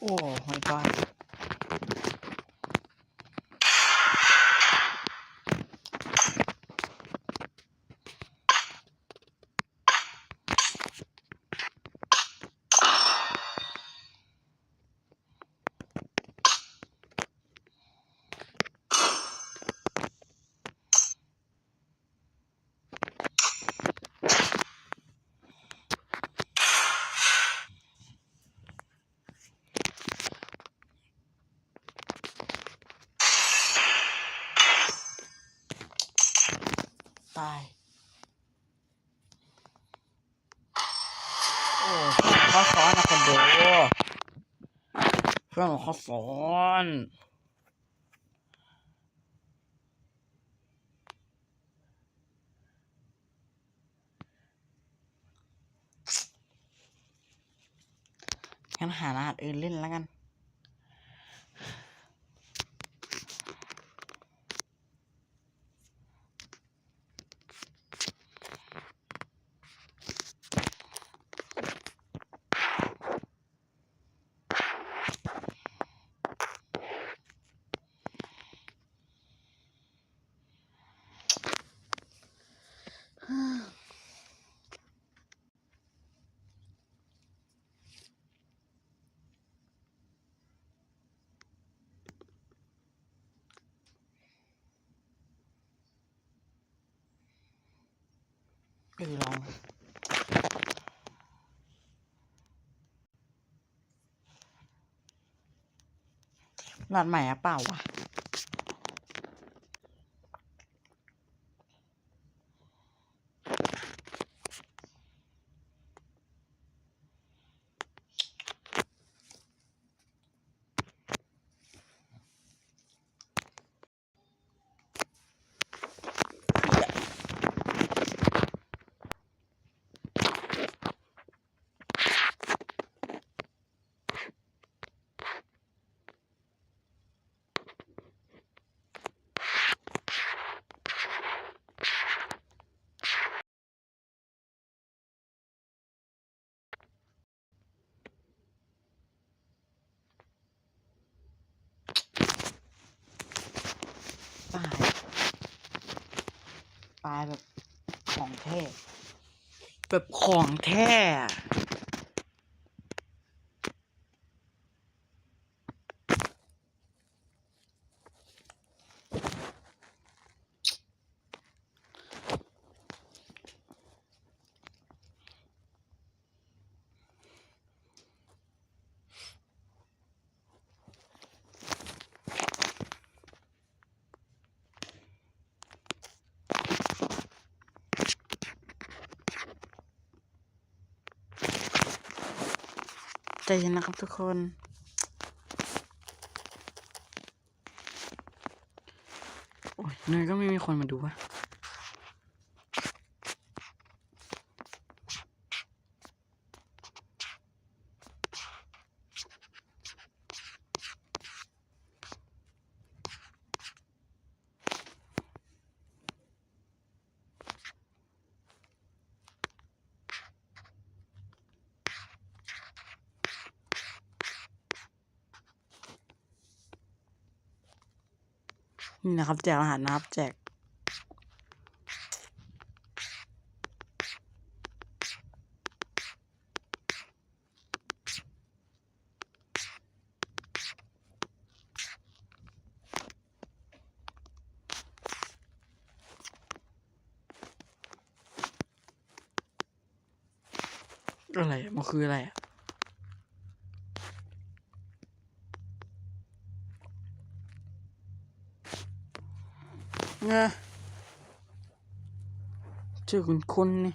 โอ้ my ตาย โอ้เพื่อสอนนะคนดูเพื่อนเขาสอนงั้นหารหัสอื่นเล่นแล้วกัน เออลองหลอดใหม่อะเปล่าวะ ลายแบบของแท้ แบบของแท้ ใจเย็นนะครับทุกคน โอ้ยเนยก็ไม่มีคนมาดูวะ นะครับ แจกรหัสนะครับ แจกอะไรอะมันคืออะไรอะ เงะเจอคุณคุณนี่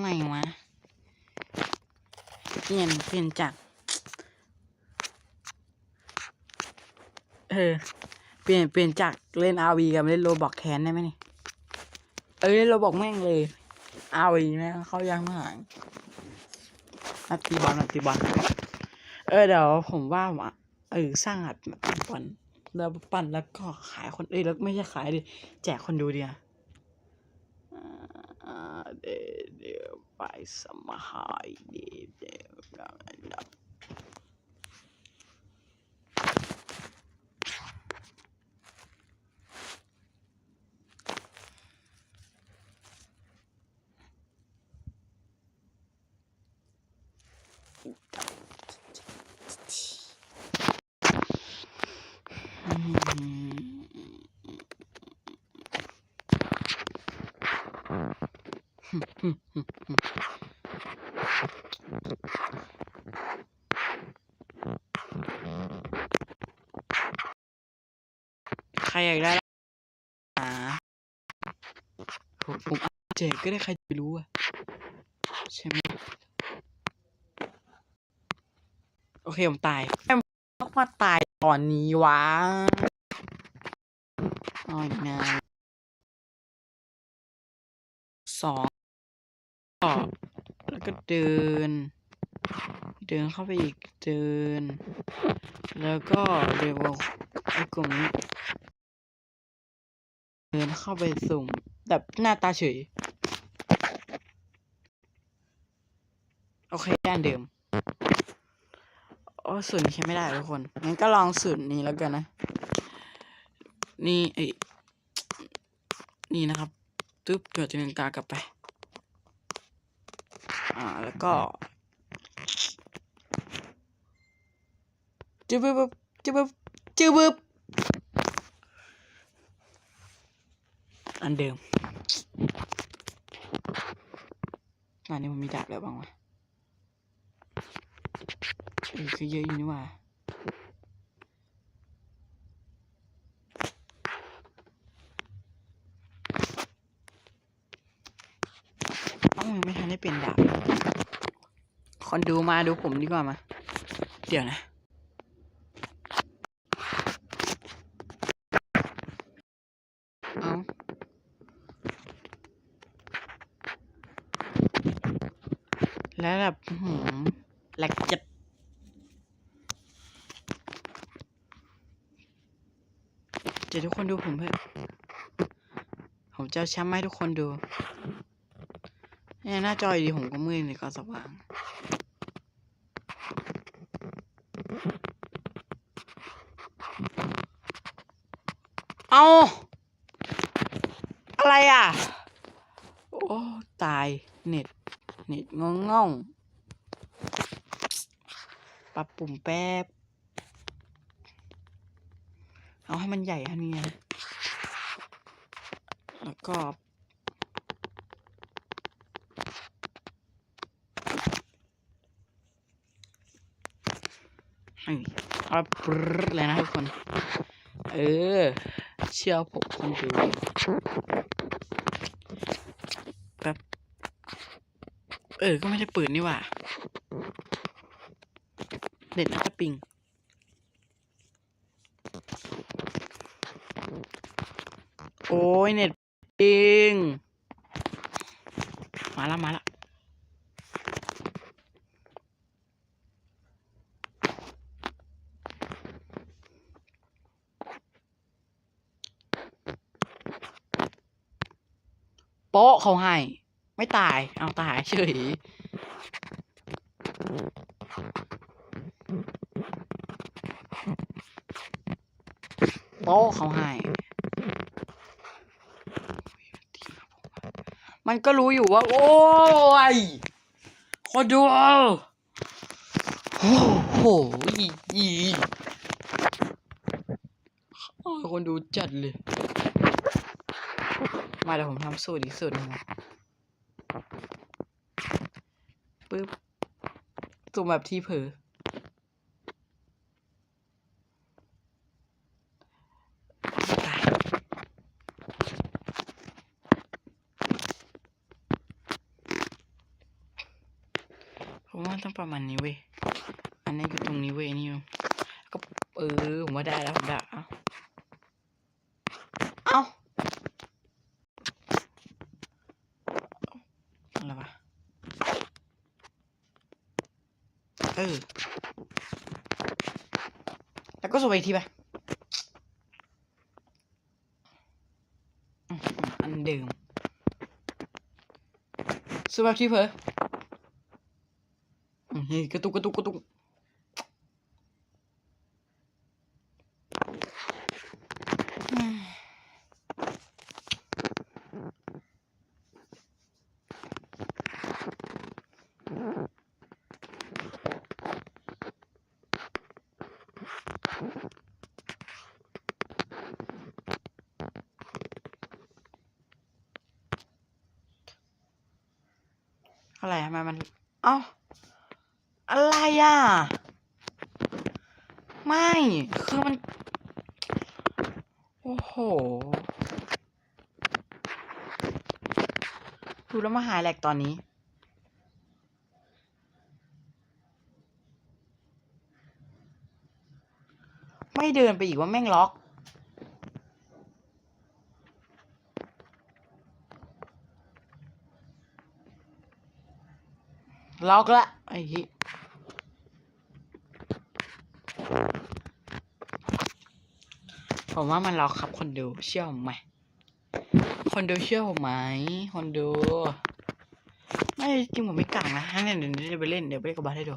ไงวะเปลี่ยนเปลี่ยนจาก เออ เปลี่ยนเปลี่ยนจากเล่นอาวีกับเล่นโรบอกแทนได้ไหมนี่ เอ้ยเราบอกแม่งเลย เอาวีแม่งเข้ายังไม่หางนัดตีบอลนัดตีบอลเออเดี๋ยวผมว่าผมอะเออสร้างอัดมาตีบอลแล้วปั่นแล้วก็ขายคนเอ้ยแล้วไม่ใช่ขายดิแจกคนดูเดียเดี๋ยวเดียวไปสมัครเดี๋ยวเดี๋ยวเดี๋ยวอืม ใครอยากได้ล่ะอ่าผมผมเอาแจกก็ได้ใครจะไปรู้อะใช่ไหมโอเค ผมตายแม่ต้องมาตายตอนนี้วะอ๋อนะสอง ก็เดิน เดินเข้าไปอีกเดิน แล้วก็เดี๋ยวไอ้กลุ่มนี้เดินเข้าไปสุ่ม แบบหน้าตาเฉย โอเคด้านเดิมโอ้ส่วนนี้ใช้ไม่ได้ทุกคน งั้นก็ลองส่วนนี้แล้วกันนะ นี่ไอ้นี่นะครับตึ๊บตัวจะเงินกากลับไป อ่า แล้วก็จึ๊บบึ๊บจึ๊บบึ๊บจึ๊บบึ๊บอันเดิม อันนี้มันมีดาบแล้วบ้างวะเออคือเยอะอยู่นี่หว่าต้องยังไม่ทันได้เป็นดาบเลย คนดูมาดูผมดีกว่ามา เดี๋ยวนะเอาแล้วแบบหืมแหลกจัดเดี๋ยวทุกคนดูผมเพื่อผมจะเอาแชมป์มาให้ทุกคนดูเนี่ยหน้าจอยดีผมก็มืดเลยก็สว่าง เอาอะไรอะ โอ้ ตาย เน็ต เน็ตงงง่องปรับปุ่มแป๊บ เอาให้มันใหญ่อันนี้นะแล้วก็ให้เอาปรเลยนะทุกคน เออ เชื่อผมคนดูแป๊บเออ ก็ไม่ได้ปิดนี่ว่า เด็ดน่าจะปิง โอ้ยเน็ตปิง มาละมาละ ป๊ะเขาให้ ไม่ตาย เอาตายเฉยโป๊ะเขาให้ มันก็รู้อยู่ว่า โอ้ยคนดูโอ้โหอีอีคนดูจัดเลย มาเดี๋ยวผมทำสูตรอีกสูตรนึงนะปึ๊บสุ่มแบบที่เผลอตายผมว่าต้องประมาณนี้เว้ย อันนี้คือตรงนี้เว้ยนี่ก็เออผมว่าได้แล้วผมได้ เตอร์ แล้วก็สวยอีทีไปอันเดิมสวัสดีเพื่อนเฮ้ยกระตุกกระตุกกระตุก อะไรทำไมมัน เอ้า อะไรอะ ไม่ คือมัน โอ้โห ดูแล้วมาหายแหลกตอนนี้ ไม่เดินไปอีกว่าแม่งล็อก ล็อกละไอ้ที่ผมว่ามันล็อกครับคนดูเชื่อผมไหมคนดูเชื่อผมไหมคนดู ไม่จริงผมไม่กลางนะให้เดี๋ยวเดี๋ยวไปเล่นเดี๋ยวไปเล่นกับบาสให้ดู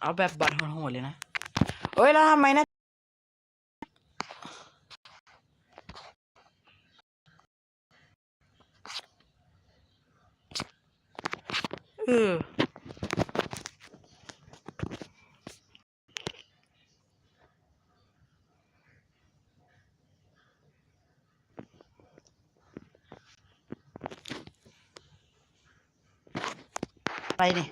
เอาแบบบัตรโหดๆเลยนะเอ้ยแล้วทำไมนะ เออ อะไรนี่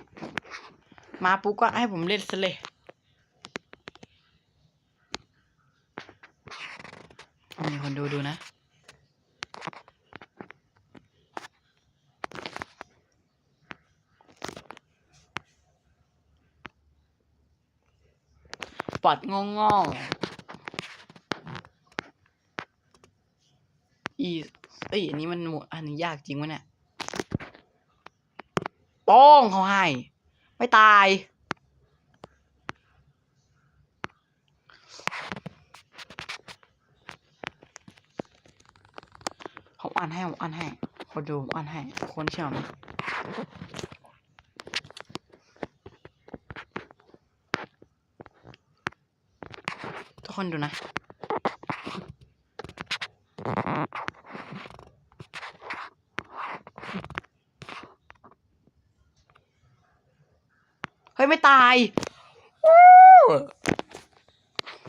มาปุ๊บก็ให้ผมเล่นซะเลยมีคนดูดูนะปัดงงงอีเอ้ยอันนี้มันหมดอันนี้ยากจริงวะเนี่ย ป้องเขาให้ ไม่ตาย ผมอ่านให้ผมอ่านให้ คนดูอ่านให้ คนเชื่อไหมทุกคนดูนะ ยไม่ตายวู้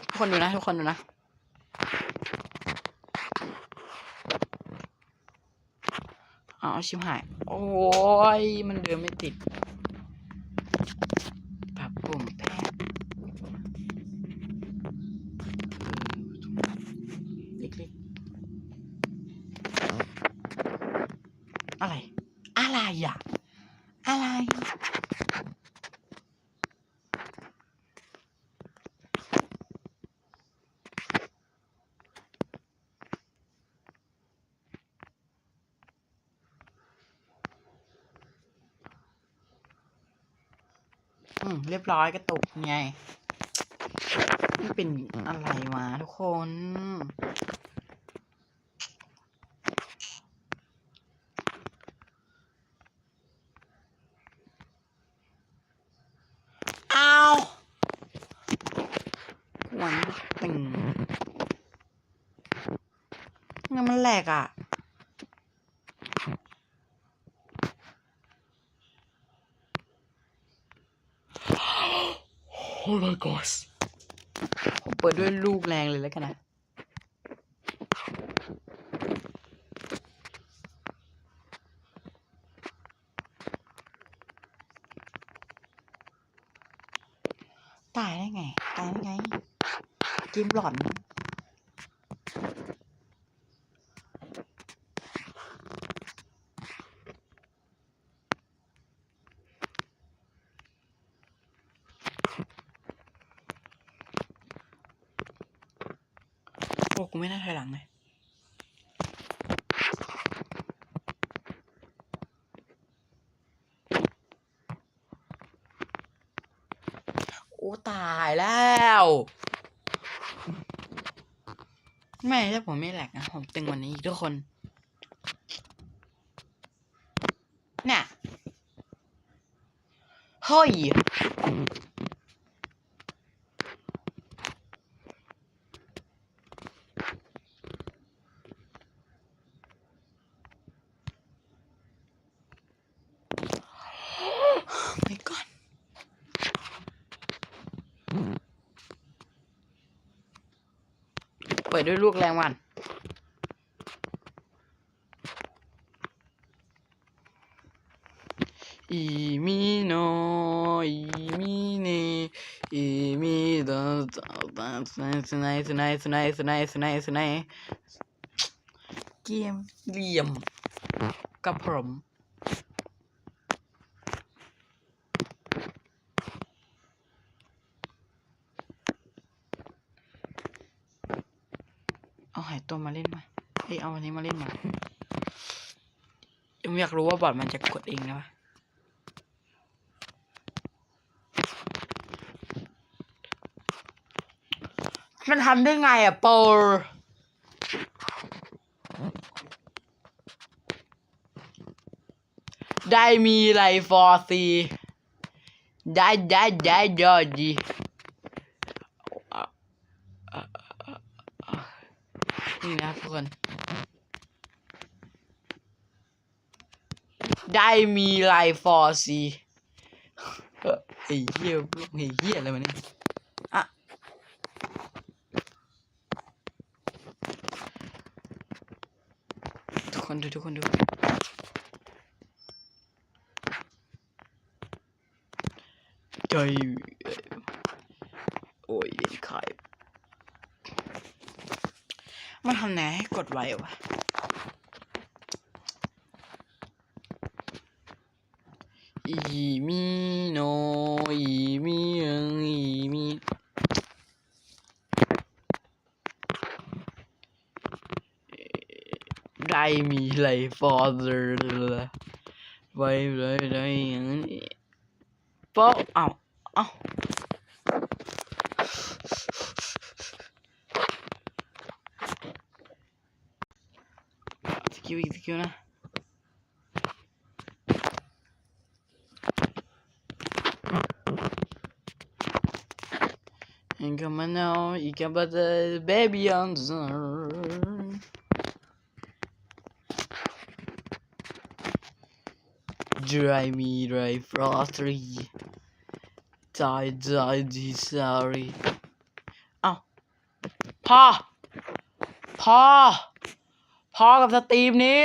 ทุกคนดูนะ ทุกคนดูนะเอาชิมหาย โอ้ย มันเดินไม่ติดปรับปุ่มแป๊บเล็กๆ อะไร อะไรอะ อะไร อืมเรียบร้อยกระตุกไงนี่เป็นอะไรวะทุกคน เอาหวันตึงงั้นมันแหลกอะ โอ้ my god ผมเปิดด้วยลูกแรงเลยแล้วกันนะตายได้ไง ตายได้ไง กิมหลอน โอ้กูไม่น่าถอยหลังเลยโอ้ตายแล้ว ไม่ถ้าผมไม่แหลกนะ ผมตึงวันนี้ทุกคนเนี่ยเฮ้ย ด้วยลูกแรงวัน อีมีโนอีมีเนอีมีดอดอสไนสไนสไนสไนสไนสไนสไนเกมเหลี่ยมกับผม เอาหาย ตัวมาเล่นมาเฮ้ยเอาอันนี้มาเล่นมาผมอยากรู้ว่าบอทมันจะกดเองนะวะมันทำได้ไงอะโปรได้มีไรฟอร์ซีได้ได้ได้ยอดดี นี่นะทุกคน ได้มีไลฟอร์ซีไอ้เหี้ยไอ้เหี้ยอะไรวะเนี่ยอะทุกคนดูทุกคนดูใจโอ้ยเย็นไข่ มันทำไหนให้กดไว้วะอีมีโนอีมีเอิงอีมีได้มีไรฟอร์เดอร์ไว้เลยได้อย่างนี้ป๊อ้าเอ้า สกิลอีกสกิลนะ And come on now, you can put the baby on the sun. Dry me, dry frosty. Die, die, die, sorry. เอ้าพอพอ พอกับสตรีมนี้